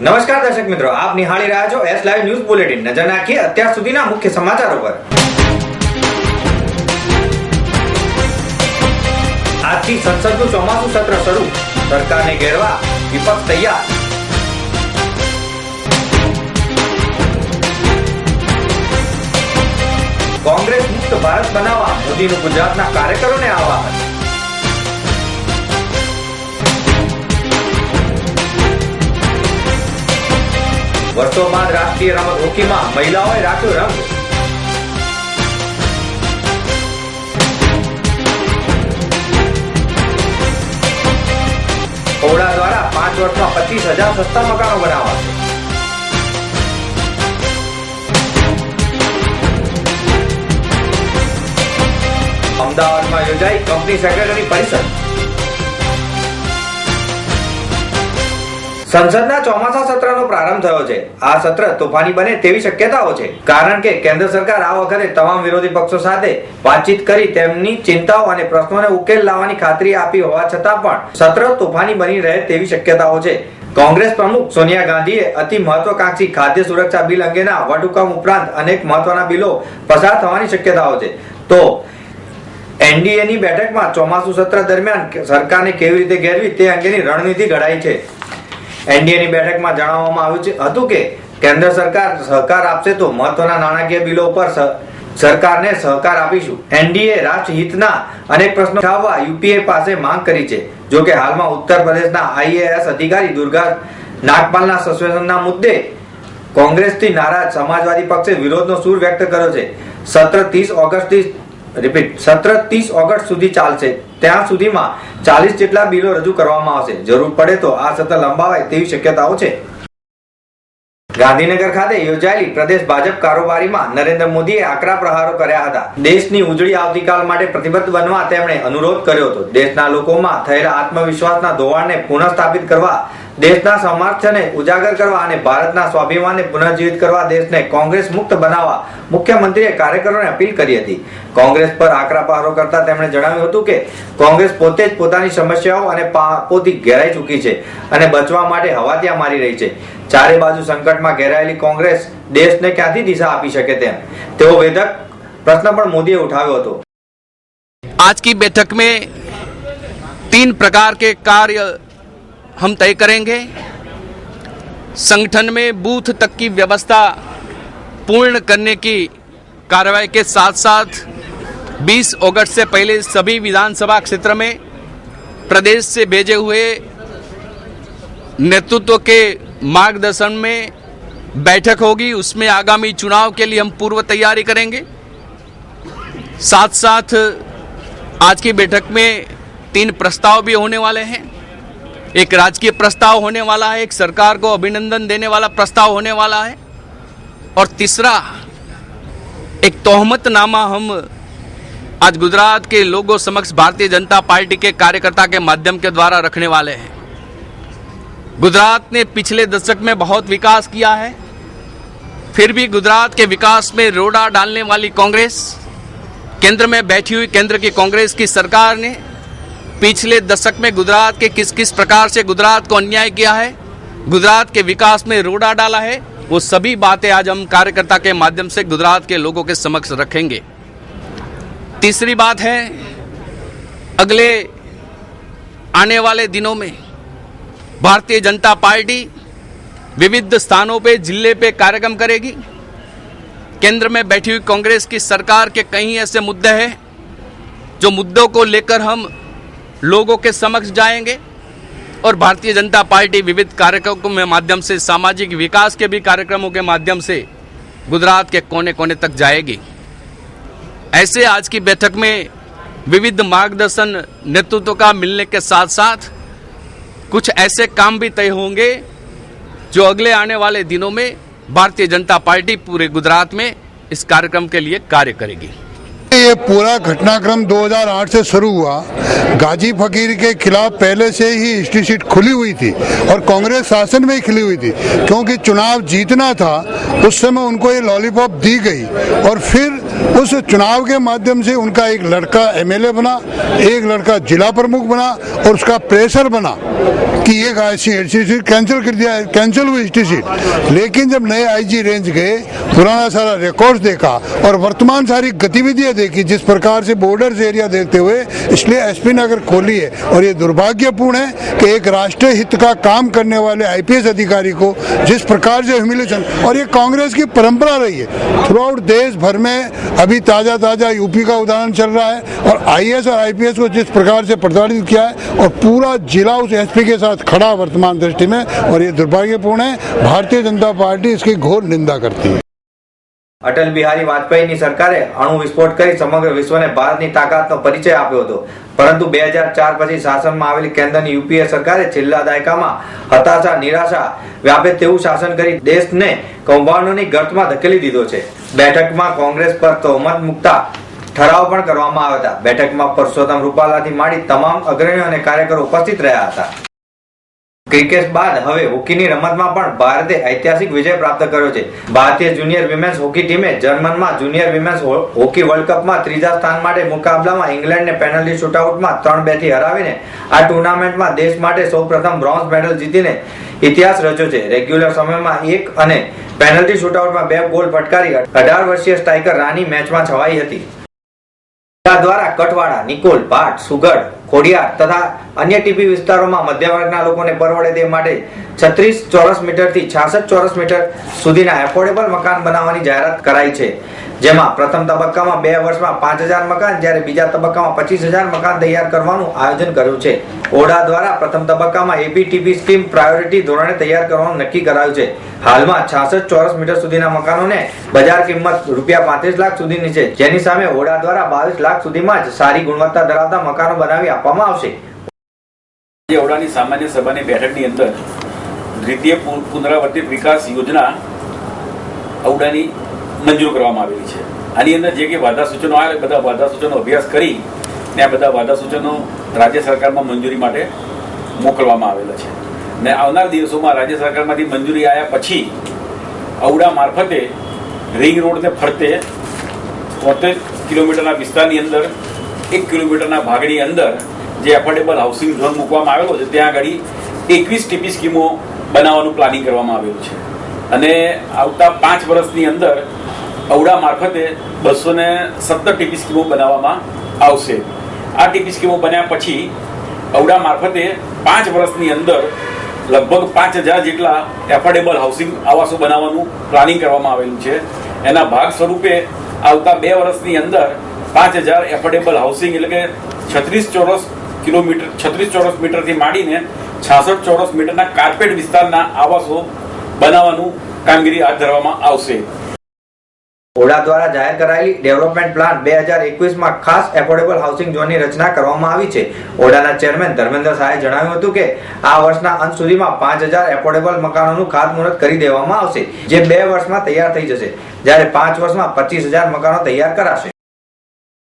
દર્શક મિત્રો, આપ નિહાળી રહ્યા છો એસ લાઈવ ન્યૂઝ બુલેટિન નજર નાખીએ અત્યાર સુધીના મુખ્ય સમાચારો પર. આજથી સંસદનું ચોમાસું સત્ર શરૂ. સરકારને ઘેરવા વિપક્ષ તૈયાર. કોંગ્રેસ મુક્ત ભારત બનાવવા મોદીનું ગુજરાતના કાર્યકરોને આહવાન. વર્ષો રાષ્ટ્રીય રમત હોકીમાં મહિલાઓએ રાખ્યો રંગ. ઓડા દ્વારા પાંચ વર્ષમાં પચીસ હજાર સસ્તા મકાનો બનાવાશે. અમદાવાદમાં યોજાઈ કંપની સેક્રેટરી પરિષદ. સંસદના ચોમાસા સત્રનો પ્રારંભ થયો છે. આ સત્ર તોફાની બને તેવી શક્યતાઓ છે. કારણ કે કેન્દ્ર સરકાર આ વખતે તમામ વિરોધી પક્ષો સાથે વાતચીત કરી તેમની ચિંતાઓ અને પ્રશ્નોને ઉકેલ લાવવાની ખાતરી આપી હોવા છતાં પણ સત્ર તોફાની બની રહે તેવી શક્યતાઓ છે. કોંગ્રેસ પ્રમુખ સોનિયા ગાંધીએ અતિ મહત્વકાંક્ષી ખાદ્ય સુરક્ષા બિલ અંગેના વટહુકમ ઉપરાંત અનેક મહત્વના બિલો પસાર થવાની શક્યતાઓ છે. તો એનડીએની બેઠકમાં ચોમાસુ સત્ર દરમિયાન સરકારને કેવી રીતે ઘેરવી તે અંગેની રણનીતિ ઘડાઈ છે. એનડીએની બેઠકમાં જણાવવામાં આવ્યું છે હતું કે કેન્દ્ર સરકાર સહકાર આપશે તો મહત્વના નાણાકીય બિલો પર સરકારને સહકાર આપીશું. એનડીએ રાષ્ટ્રહિતના અનેક પ્રશ્નો ઉઠાવવા યુપીએ પાસે માંગ કરી છે. જો કે હાલમાં ઉત્તર પ્રદેશના આઈએએસ અધિકારી દુર્ગા નાગપાલના સસ્પેન્શનના મુદ્દે કોંગ્રેસથી નારાજ સમાજવાદી પક્ષે વિરોધનો સૂર વ્યક્ત કર્યો છે. સત્ર ત્રીસ ઓગસ્ટથી રિપીટ સત્ર ત્રીસ ઓગસ્ટ સુધી ચાલશે. ત્યાં સુધીમાં ચાલીસ જેટલા બિલો રજૂ કરવામાં આવશે. જરૂર પડે તો આ સત્ર લંબાવાય તેવી શક્યતાઓ છે. ગાંધીનગર ખાતે યોજાયેલી પ્રદેશ ભાજપ કારોબારીમાં નરેન્દ્ર મોદીએ આકરા પ્રહારો કર્યા હતા. દેશની ઉજળી આવતીકાલ માટે પ્રતિબદ્ધ બનવા તેમણે અનુરોધ કર્યો હતો. દેશના લોકોમાં થયેલા આત્મવિશ્વાસના ધોવાણને પુનઃસ્થાપિત કરવા, દેશના સામર્થ્યને ઉજાગર કરવા અને ભારતના સ્વાભિમાનને પુનર્જીવિત કરવા દેશને કોંગ્રેસ મુક્ત બનાવવા મુખ્યમંત્રીએ કાર્યકરોને અપીલ કરી હતી. કોંગ્રેસ પર આકરા પ્રહારો કરતા તેમણે જણાવ્યું હતું કે, કોંગ્રેસ પોતે જ પોતાની સમસ્યાઓ અને પાપોથી ઘેરાઈ ચૂકી છે અને બચવા માટે હવાતિયા મારી રહી છે. ચારે બાજુ સંકટમાં ઘેરાયેલી કોંગ્રેસ દેશને ક્યાંથી દિશા આપી શકે તેમ તેવો વેધક પ્રશ્ન પણ મોદીએ ઉઠાવ્યો હતો आज की बैठक में तीन प्रकार के कार्य हम तय करेंगे संगठन में बूथ तक की व्यवस्था पूर्ण करने की कार्रवाई के साथ साथ 20 अगस्त से पहले सभी विधानसभा क्षेत्र में प्रदेश से भेजे हुए नेतृत्व के मार्गदर्शन में बैठक होगी। उसमें आगामी चुनाव के लिए हम पूर्व तैयारी करेंगे। साथ साथ आज की बैठक में तीन प्रस्ताव भी होने वाले हैं। एक राजकीय प्रस्ताव होने वाला है, एक सरकार को अभिनंदन देने वाला प्रस्ताव होने वाला है। और तीसरा, एक तोहमतनामा हम आज गुजरात के लोगों समक्ष भारतीय जनता पार्टी के कार्यकर्ता के माध्यम के द्वारा रखने वाले हैं। गुजरात ने पिछले दशक में बहुत विकास किया है। फिर भी गुजरात के विकास में रोड़ा डालने वाली कांग्रेस, केंद्र में बैठी हुई केंद्र की कांग्रेस की सरकार ने पिछले दशक में गुजरात के किस किस प्रकार से गुजरात को अन्याय किया है, गुजरात के विकास में रोड़ा डाला है, वो सभी बातें आज हम कार्यकर्ता के माध्यम से गुजरात के लोगों के समक्ष रखेंगे। तीसरी बात है, अगले आने वाले दिनों में भारतीय जनता पार्टी विविध स्थानों पे, ज़िले पे कार्यक्रम करेगी। केंद्र में बैठी हुई कांग्रेस की सरकार के कई ऐसे मुद्दे हैं, जो मुद्दों को लेकर हम लोगों के समक्ष जाएँगे और भारतीय जनता पार्टी विविध कार्यक्रमों के माध्यम से, सामाजिक विकास के भी कार्यक्रमों के माध्यम से गुजरात के कोने कोने तक जाएगी। ऐसे आज की बैठक में विविध मार्गदर्शन नेतृत्व का मिलने के साथ साथ कुछ ऐसे काम भी तय होंगे जो अगले आने वाले दिनों में भारतीय जनता पार्टी पूरे गुजरात में इस कार्यक्रम के लिए कार्य करेगी। ये पूरा घटनाक्रम 2008 से शुरू हुआ। गाजी फकीर के खिलाफ पहले से ही हिस्ट्री सीट खुली हुई थी और कांग्रेस शासन में ही खुली हुई थी। क्योंकि चुनाव जीतना था, उस समय उनको ये लॉलीपॉप दी गई और फिर उस चुनाव के माध्यम से उनका एक लड़का एमएलए बना, एक लड़का जिला प्रमुख बना और उसका प्रेशर बना कि ये हिस्ट्री सीट कैंसिल कर दिया कैंसिल हुई हिस्ट्री सीट। लेकिन जब नए आईजी रेंज गए, पुराना सारा रिकॉर्ड देखा और वर्तमान सारी गतिविधियाँ देखी, जिस प्रकार से बॉर्डर एरिया देखते हुए, इसलिए एसपी नगर खोली है और ये दुर्भाग्यपूर्ण है कि एक राष्ट्रीय हित का काम करने वाले आईपीएस अधिकारी को जिस प्रकार से ह्यूमिलेशन और ये कांग्रेस की परंपरा रही है। थ्रू आउट देश भर में अभी ताजा ताजा यूपी का उदाहरण चल रहा है और आईएएस और आईपीएस को जिस प्रकार से प्रताड़ित किया है और पूरा जिला उस एसपी के साथ खड़ा वर्तमान दृष्टि में और ये दुर्भाग्यपूर्ण है भारतीय जनता पार्टी इसकी घोर निंदा करती है અટલ બિહારી વાજપેયીની સરકારે અણુ વિસ્ફોટ કરી સમગ્ર વિશ્વને ભારતની તાકાતનો પરિચય આપ્યો હતો પરંતુ બે હજાર ચાર પછી શાસનમાં આવેલી કેન્દ્રની યુપીએ સરકારે છેલ્લા દાયકામાં હતાશા, નિરાશા વ્યાપે તેવું શાસન કરી દેશને કૌભાંડોની ગર્તમાં ધકેલી દીધો છે. બેઠકમાં કોંગ્રેસ પર તહોમત મુકતા ઠરાવ પણ કરવામાં આવ્યા હતા. બેઠકમાં પરસોત્તમ રૂપાલાથી માંડી તમામ અગ્રણીઓ અને કાર્યકરો ઉપસ્થિત રહ્યા હતા. ક્રિકેટ બાદ હવે હોકીની રમતમાં પણ ભારતે ઐતિહાસિક વિજય પ્રાપ્ત કર્યો છે. ભારતીય જુનિયર વિમેન્સ હોકી ટીમે જર્મનમાં જુનિયર વિમેન્સ હોકી વર્લ્ડ કપમાં ત્રીજા સ્થાન માટે મુકાબલામાં ઇંગ્લેન્ડને પેનલ્ટી શૂટઆઉટમાં ત્રણ બેથી હરાવીને આ ટુર્નામેન્ટમાં દેશ માટે સૌપ્રથમ બ્રોન્ઝ મેડલ જીતીને ઇતિહાસ રચ્યો છે. રેગ્યુલર સમયમાં એક અને પેનલ્ટી શૂટઆઉટમાં બે ગોલ ફટકારી અઢાર વર્ષીય સ્ટ્રાઇકર રાની મેચમાં છવાઈ હતી. દ્વારા કટવાડા નિકોલ ભાટ સુગડ ખોડિયાર તથા અન્ય ટીપી વિસ્તારોમાં મધ્યવર્ગના લોકોને પરવડે તે માટે છત્રીસ ચોરસ મીટરથી છાસઠ ચોરસ મીટર સુધીના એફોર્ડેબલ મકાન બનાવવાની જાહેરાત કરાઈ છે. જેમાં પ્રથમ તબક્કામાં બે વર્ષમાં પાંચ હજાર મકાન, જ્યારે બીજા તબક્કામાં પચીસ હજાર મકાન તૈયાર કરવાનું આયોજન કર્યું છે. ઓડા દ્વારા પ્રથમ તબક્કામાં એપીટીપી સ્કીમ પ્રાયોરિટી ધોરણે તૈયાર કરવાનું નક્કી કરાયું છે. હાલમાં છાસઠ ચોરસ મીટર સુધીના મકાનોને બજાર કિંમત રૂપિયા પાંત્રીસ લાખ સુધીની છે. જેની સામે ઓડા દ્વારા બાવીસ લાખ સુધીમાં જ સારી ગુણવત્તા ધરાવતા મકાનો બનાવી આપવામાં આવશે. ઓડાની સામાન્ય સભાની બેઠકની અંદર દ્વિતીય પુનરાવર્તિત વિકાસ યોજના ઔડાની મંજૂર કરવામાં આવેલી છે. આની અંદર જે કે વાધા સૂચનો આવે, બધા વાધા સૂચનો અભ્યાસ કરી ને આ બધા વાધા સૂચનો રાજ્ય સરકારમાં મંજૂરી માટે મોકલવામાં આવેલા છે. ને આવનાર દિવસોમાં રાજ્ય સરકારમાંથી મંજૂરી આવ્યા પછી ઔડા મારફતે રિંગ રોડને ફરતે તોતેર કિલોમીટરના વિસ્તારની અંદર, એક કિલોમીટરના ભાગની અંદર જે એફોર્ડેબલ હાઉસિંગ ઝોન મૂકવામાં આવેલો છે, ત્યાં આગળ એકવીસ ટીપી સ્કીમો બનાવવાનું પ્લાનિંગ કરવામાં આવેલું છે. અને આવતા પાંચ વર્ષની અંદર અવડા મારફતે બસો ને સત્તર ટીપી સ્કીમો બનાવવામાં આવશે. આ ટીપી સ્કીમો બન્યા પછી અવડા મારફતે પાંચ વર્ષની અંદર લગભગ પાંચ હજાર જેટલા એફોર્ડેબલ હાઉસિંગ આવાસો બનાવવાનું પ્લાનિંગ કરવામાં આવેલું છે. એના ભાગ સ્વરૂપે આવતા બે વર્ષની અંદર પાંચ હજાર એફોર્ડેબલ હાઉસિંગ એટલે કે છત્રીસ ચોરસ કિલોમીટર, છત્રીસ ચોરસ મીટરથી માંડીને છાસઠ ચોરસ મીટરના કાર્પેટ વિસ્તારના આવાસો બનાવવાનું કામગીરી હાથ ધરવામાં આવશે. ઓડા દ્વારા જાહેર કરાયેલી ડેવલપમેન્ટ પ્લાન બે હજાર એકવીસમાં ખાસ એફોર્ડેબલ હાઉસિંગ ઝોનની રચના કરવામાં આવી છે. ઓડાના ચેરમેન ધર્મેન્દ્ર શાહે જણાવ્યું હતું કે આ વર્ષના અંત સુધીમાં પાંચ હજાર એફોર્ડેબલ મકાનોનું ખાતમુહૂર્ત કરી દેવામાં આવશે, જે બે વર્ષમાં તૈયાર થઈ જશે. જ્યારે પાંચ વર્ષમાં પચીસ હજાર મકાનો તૈયાર કરાશે.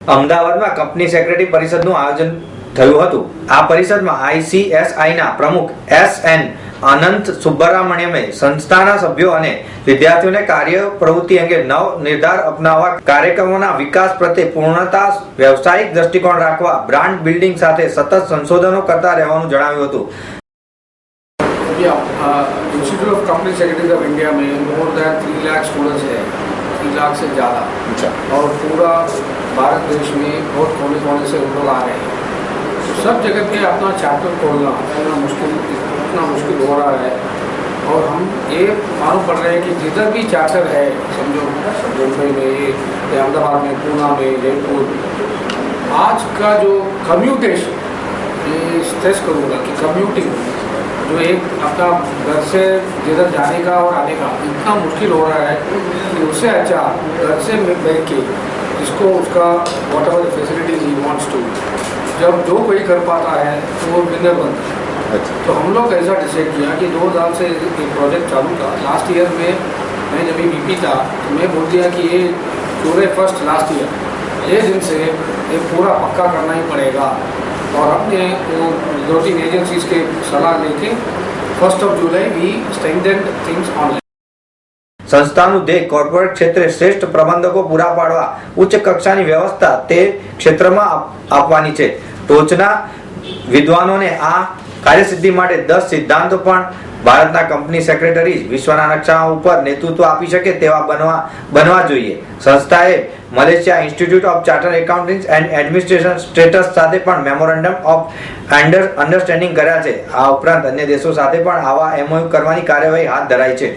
અમદાવાદમાં કંપની સેક્રેટરી પરિષદનું આયોજન થયું હતું આ પરિષદમાં આઈસીએસઆઈ ના પ્રમુખ એસ એન અનંત સુબ્બરામણ્યમે સંસ્થાના સભ્યો અને વિદ્યાર્થીઓને કાર્ય પ્રવૃત્તિ અંગે નવ નિર્ધાર અપનાવવા કાર્યક્રમોના વિકાસ પ્રત્યે પૂર્ણતા વ્યવસાયિક દ્રષ્ટિકોણ રાખવા બ્રાન્ડ બિલ્ડિંગ સાથે સતત સંશોધનો કરતા રહેવાનું જણાવ્યું હતું institute of company secretaries of India में more than three lakh students हैं थ्री लाख से ज़्यादा और पूरा भारत देश में बहुत कोने कोने से उन लोग आ रहे हैं तो सब जगह पे अपना चैप्टर खोलना इतना मुश्किल इतना मुश्किल हो रहा है। और हम ये मालूम पड़ रहे हैं कि जिधर भी चैप्टर है, समझो मुंबई में या अहमदाबाद में, पूना में, जयपुर, आज का जो कम्यूटेशन ये स्ट्रेस करूँगा कि कम्यूटिंग जो एक अपना घर से जिधर जाने का और आने का, इतना मुश्किल हो रहा है कि उससे अच्छा घर से बैठ के इसको उसका whatever facilities he wants to जब जो कोई कर पाता है तो वो विनर बनता है। अच्छा। तो हम लोग ऐसा डिसाइड किया कि दो साल से एक प्रोजेक्ट चालू था। लास्ट ईयर में मैं जब बीपी था तो मैं बोल दिया कि ये जुलाई फ़र्स्ट लास्ट ईयर ये दिन से ये पूरा पक्का करना ही पड़ेगा। और हमने वो दो तीन एजेंसीज के सलाह लेके first of July we strengthened things online સંસ્થાનું ધ્યેય કોર્પોરેટ ક્ષેત્રે શ્રેષ્ઠ પ્રબંધકો પૂરા પાડવા ઉચ્ચ કક્ષાની વ્યવસ્થા તે ક્ષેત્રમાં આપવાની છે. ટોચના વિદ્વાનોને આ કાર્યસિદ્ધિ માટે દસ સિદ્ધાંતો પણ ભારતના કંપની સેક્રેટરી વિશ્વના નકશા ઉપર નેતૃત્વ આપી શકે તેવા બનવા બનવા જોઈએ. સંસ્થાએ Malaysia institute of chartered accountants and administration status સાથે પણ મેમોરેન્ડમ ઓફ અંડર અન્ડરસ્ટેન્ડિંગ કર્યા છે. આ ઉપરાંત અન્ય દેશો સાથે પણ આવા એમઓયુ કરવાની કાર્યવાહી હાથ ધરાઈ છે.